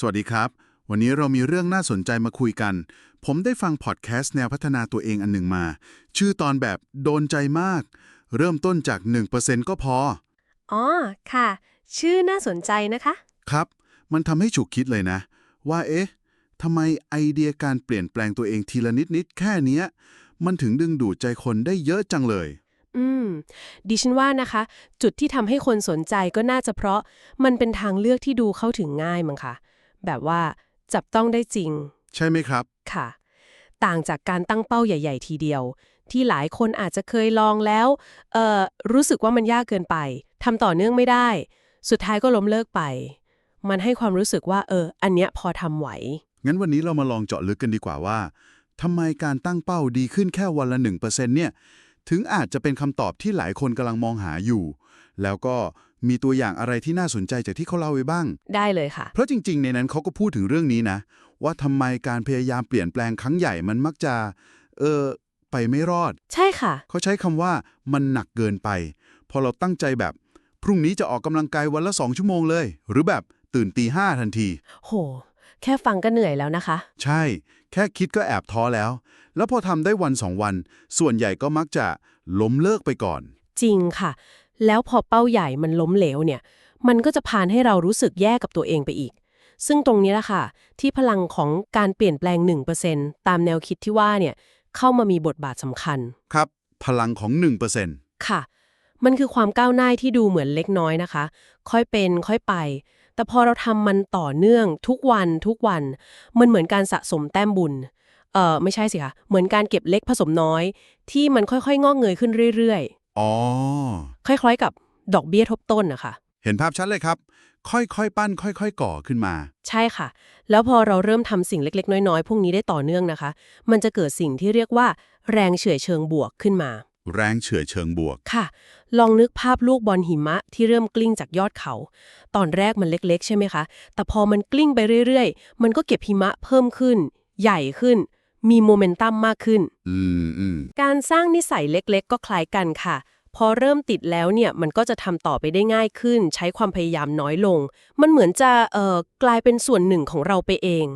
สวัสดีครับ วันนี้เรามีเรื่องน่าสนใจมาคุยกัน ผมได้ฟังพอดแคสต์แนวพัฒนาตัวเองอันหนึ่งมา ชื่อตอนแบบโดนใจมาก เริ่มต้นจาก 1%ก็พอ อ๋อ ค่ะ ชื่อน่าสนใจนะคะ ครับ มันทำให้ฉุกคิดเลยนะ ว่าเอ๊ะทำไมไอเดียการเปลี่ยนแปลงตัวเองทีละนิดๆแค่เนี้ย มันถึงดึงดูดใจคนได้เยอะจังเลย อืม ดิฉันว่านะคะ จุดที่ทำให้คนสนใจก็น่าจะเพราะมันเป็นทางเลือกที่ดูเข้าถึงง่ายมั้งคะ แบบว่าจับต้องได้จริง ใช่ไหมครับ ค่ะ ต่างจากการตั้งเป้าใหญ่ ๆ ทีเดียว ที่หลายคนอาจจะเคยลองแล้วเอ่อรู้สึกว่ามันยากเกินไปทำต่อเนื่องไม่ได้ สุดท้ายก็ล้มเลิกไป มันให้ความรู้สึกว่า เออ อันเนี้ยพอทำไหว งั้นวันนี้เรามาลองเจาะลึกกันดีกว่าว่าทำไมการตั้งเป้าดีขึ้นแค่วันละ1%เนี่ย ถึงอาจจะเป็นคำตอบที่หลายคนกำลังมองหาอยู่ แล้วก็ มีตัวอย่างอะไรที่น่าสนใจจากที่เขาเล่าไว้บ้าง ได้เลยค่ะ เพราะจริง ๆ ในนั้นเขาก็พูดถึงเรื่องนี้นะ ว่าทำไมการพยายามเปลี่ยนแปลงครั้งใหญ่มันมักจะ เออไปไม่รอด ใช่ค่ะ เขาใช้คำว่ามันหนักเกินไป พอเราตั้งใจแบบ พรุ่งนี้จะออกกำลังกายวันละ2ชั่วโมงเลย หรือแบบตื่นตีห้าทันที โห แค่ฟังก็เหนื่อยแล้วนะคะ ใช่ แค่คิดก็แอบท้อแล้ว แล้วพอทำได้วันสองวัน ส่วนใหญ่ก็มักจะล้มเลิกไปก่อน จริงค่ะ แล้วพอเป้าใหญ่มันล้มเหลวเนี่ย มันก็จะพานให้เรารู้สึกแย่กับตัวเองไปอีก ซึ่งตรงนี้แหละค่ะ ที่พลังของการเปลี่ยนแปลง 1%ตามแนวคิดที่ว่าเนี่ยเข้ามามีบทบาทสำคัญ ครับ พลังของ 1%ค่ะ มันคือความก้าวหน้าที่ดูเหมือนเล็กน้อยนะคะ ค่อยเป็นค่อยไป แต่พอเราทำมันต่อเนื่องทุกวันทุกวัน มันเหมือนการสะสมแต้มบุญเอ่อไม่ใช่สิคะ เหมือนการเก็บเล็กผสมน้อย ที่มันค่อยๆ งอกเงยขึ้นเรื่อย อ๋อๆคล้ายๆกับดอกเบี้ยทบต้นนะคะเห็นภาพชัดเลยครับ ค่อยๆ ปั้น ค่อยๆ ก่อขึ้นมา ใช่ค่ะ แล้วพอเราเริ่มทำสิ่งเล็กๆ น้อยๆ พวกนี้ได้ต่อเนื่องนะคะ มันจะเกิดสิ่งที่เรียกว่า แรงเฉื่อยเชิงบวกขึ้นมา แรงเฉื่อยเชิงบวก ค่ะ ลองนึกภาพลูกบอลหิมะที่เริ่มกลิ้งจากยอดเขา ตอนแรกมันเล็กๆ ใช่ไหมคะ แต่พอมันกลิ้งไปเรื่อยๆ มันก็เก็บหิมะเพิ่มขึ้น ใหญ่ขึ้น มีโมเมนตัมมากขึ้นอืมอืมการสร้างนิสัยเล็ก ๆ ก็คล้ายกันค่ะ พอเริ่มติดแล้วเนี่ยมันก็จะทำต่อไปได้ง่ายขึ้น ใช้ความพยายามน้อยลง มันเหมือนจะเอ่อกลายเป็นส่วนหนึ่งของเราไปเอง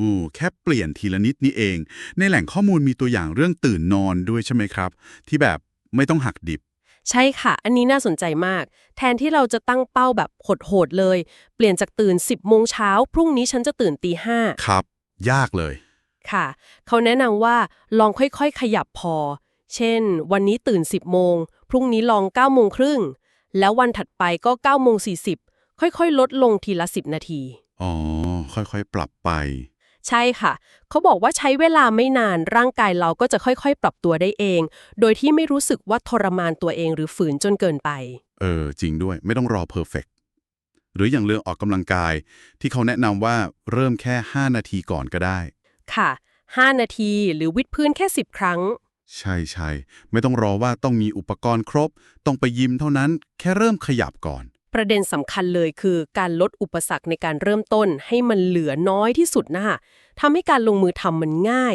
อู้แค่เปลี่ยนทีละนิดนี่เอง ในแหล่งข้อมูลมีตัวอย่างเรื่องตื่นนอนด้วยใช่ไหมครับ ที่แบบไม่ต้องหักดิบ ใช่ค่ะ อันนี้น่าสนใจมาก แทนที่เราจะตั้งเป้าแบบโหดๆเลย เปลี่ยนจากตื่น 10โมงเช้าพรุ่งนี้ฉันจะตื่นตีห้าครับ ยากเลย ค่ะ เขาแนะนำว่าลองค่อยๆ ขยับพอ เช่น วันนี้ตื่น 10โมง พรุ่งนี้ลอง9โมงครึ่งแล้ววันถัดไปก็9โมง40ค่อยๆ ลดลงทีละ 10 นาที อ๋อ ค่อยๆ ปรับไป ใช่ค่ะ เขาบอกว่าใช้เวลาไม่นานร่างกายเราก็จะค่อยๆ ปรับตัวได้เอง โดยที่ไม่รู้สึกว่าทรมานตัวเองหรือฝืนจนเกินไป เออ จริงด้วยไม่ต้องรอเพอร์เฟกหรืออย่างเรื่องออกกำลังกาย ที่เขาแนะนำว่าเริ่มแค่ 5 นาทีก่อนก็ได้ ค่ะ 5 นาทีหรือวิดพื้นแค่ 10 ครั้ง ใช่ใช่ไม่ต้องรอว่าต้องมีอุปกรณ์ครบ ต้องไปยิมเท่านั้น แค่เริ่มขยับก่อน ประเด็นสำคัญเลยคือการลดอุปสรรคในการเริ่มต้นให้มันเหลือน้อยที่สุดนะคะทำให้การลงมือทำมันง่าย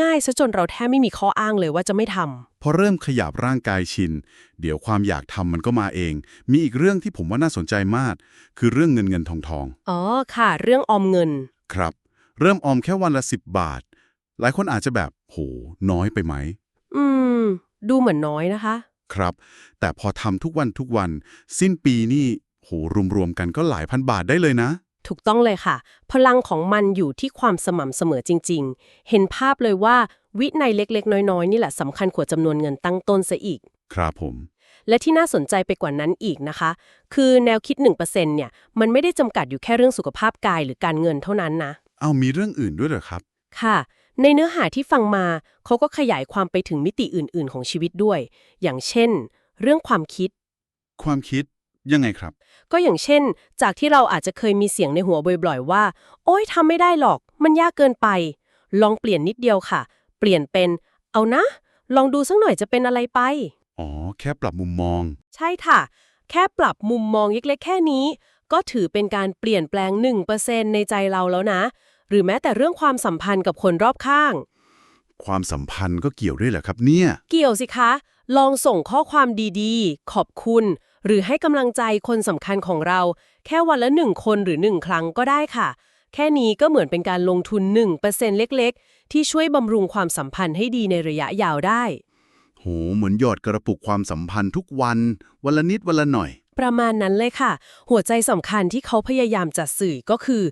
ง่ายซะจนเราแทบไม่มีข้ออ้างเลยว่าจะไม่ทำพอเริ่มขยับร่างกายชิน เดี๋ยวความอยากทำมันก็มาเอง มีอีกเรื่องที่ผมว่าน่าสนใจมาก คือเรื่องเงินเงินทองทองอ๋อค่ะ เรื่องออมเงิน ครับ เริ่มออมแค่วันละ 10 บาท หลายคนอาจจะแบบ โห น้อยไปไหม อืม ดูเหมือนน้อยนะคะ ครับ แต่พอทำทุกวันทุกวัน สิ้นปีนี่โหรวมๆกันก็หลายพันบาทได้เลยนะ ถูกต้องเลยค่ะ พลังของมันอยู่ที่ความสม่ำเสมอจริง ๆ เห็นภาพเลยว่าวินัยเล็กๆ น้อยๆ นี่แหละสำคัญกว่าจำนวนเงินตั้งต้นซะอีก ครับผม และที่น่าสนใจไปกว่านั้นอีกนะคะ คือแนวคิด 1%เนี่ย มันไม่ได้จำกัดอยู่แค่เรื่องสุขภาพกายหรือการเงินเท่านั้นนะ เอามีเรื่องอื่นด้วยเหรอครับ ค่ะ ในเนื้อหาที่ฟังมาเขาก็ขยายความไปถึงมิติอื่น ๆ ของชีวิตด้วย อย่างเช่น เรื่องความคิด ความคิดยังไงครับ ก็อย่างเช่น จากที่เราอาจจะเคยมีเสียงในหัวบ่อยๆว่า โอ๊ยทำไม่ได้หรอก มันยากเกินไป ลองเปลี่ยนนิดเดียวค่ะ เปลี่ยนเป็น เอานะ ลองดูสักหน่อยจะเป็นอะไรไป อ๋อ แค่ปรับมุมมอง ใช่ค่ะ แค่ปรับมุมมองเล็กๆแค่นี้ ก็ถือเป็นการเปลี่ยนแปลง 1%ในใจเราแล้วนะ หรือแม้แต่เรื่องความสัมพันธ์กับคนรอบข้าง ความสัมพันธ์ก็เกี่ยวด้วยเหรอครับเนี่ย เกี่ยวสิคะ ลองส่งข้อความดีๆ ขอบคุณ หรือให้กำลังใจคนสำคัญของเรา แค่วันละหนึ่งคนหรือหนึ่งครั้งก็ได้ค่ะ แค่นี้ก็เหมือนเป็นการลงทุน 1%เล็กๆ ที่ช่วยบำรุงความสัมพันธ์ให้ดีในระยะยาวได้ โห เหมือนหยอดกระปุกความสัมพันธ์ทุกวัน วันละนิดวันละหน่อย ประมาณนั้นเลยค่ะ หัวใจสำคัญที่เขาพยายามจัดสื่อก็คือ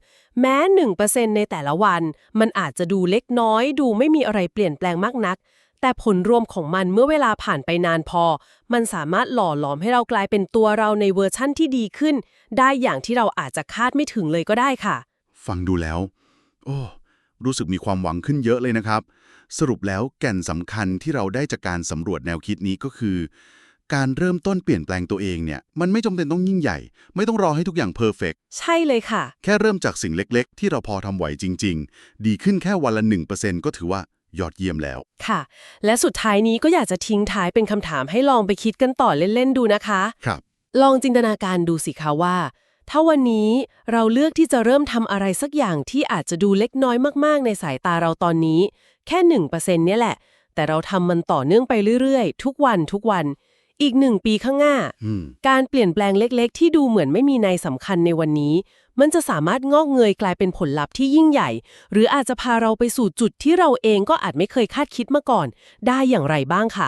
แม้1%ในแต่ละวัน มันอาจจะดูเล็กน้อย ดูไม่มีอะไรเปลี่ยนแปลงมากนัก แต่ผลรวมของมันเมื่อเวลาผ่านไปนานพอ มันสามารถหล่อหลอมให้เรากลายเป็นตัวเราในเวอร์ชั่นที่ดีขึ้น ได้อย่างที่เราอาจจะคาดไม่ถึงเลยก็ได้ค่ะ ฟังดูแล้ว โอ้รู้สึกมีความหวังขึ้นเยอะเลยนะครับ สรุปแล้วแก่นสำคัญที่เราได้จากการสำรวจแนวคิดนี้ก็คือ การเริ่มต้นเปลี่ยนแปลงตัวเองเนี่ยมันไม่จำเป็นต้องยิ่งใหญ่ ไม่ต้องรอให้ทุกอย่างเพอร์เฟกใช่เลยค่ะ แค่เริ่มจากสิ่งเล็กๆ ที่เราพอทำไหวจริง ๆ ดีขึ้นแค่วันละ 1%ก็ถือว่ายอดเยี่ยมแล้ว ค่ะ และสุดท้ายนี้ก็อยากจะทิ้งท้ายเป็นคำถามให้ลองไปคิดกันต่อเล่น ๆ ดูนะคะ ครับ ลองจินตนาการดูสิคะว่า ถ้าวันนี้เราเลือกที่จะเริ่มทำอะไรสักอย่างที่อาจจะดูเล็กน้อยมากๆ ในสายตาเราตอนนี้ แค่1%เนี่ยแหละ แต่เราทำมันต่อเนื่องไปเรื่อยๆ ทุกวันทุกวัน อีกหนึ่งปีข้างหน้าอืมการเปลี่ยนแปลงเล็กๆ ที่ดูเหมือนไม่มีในยสำคัญในวันนี้ มันจะสามารถงอกเงยกลายเป็นผลลัพธ์ที่ยิ่งใหญ่ หรืออาจจะพาเราไปสู่จุดที่เราเองก็อาจไม่เคยคาดคิดมาก่อน ได้อย่างไรบ้างคะ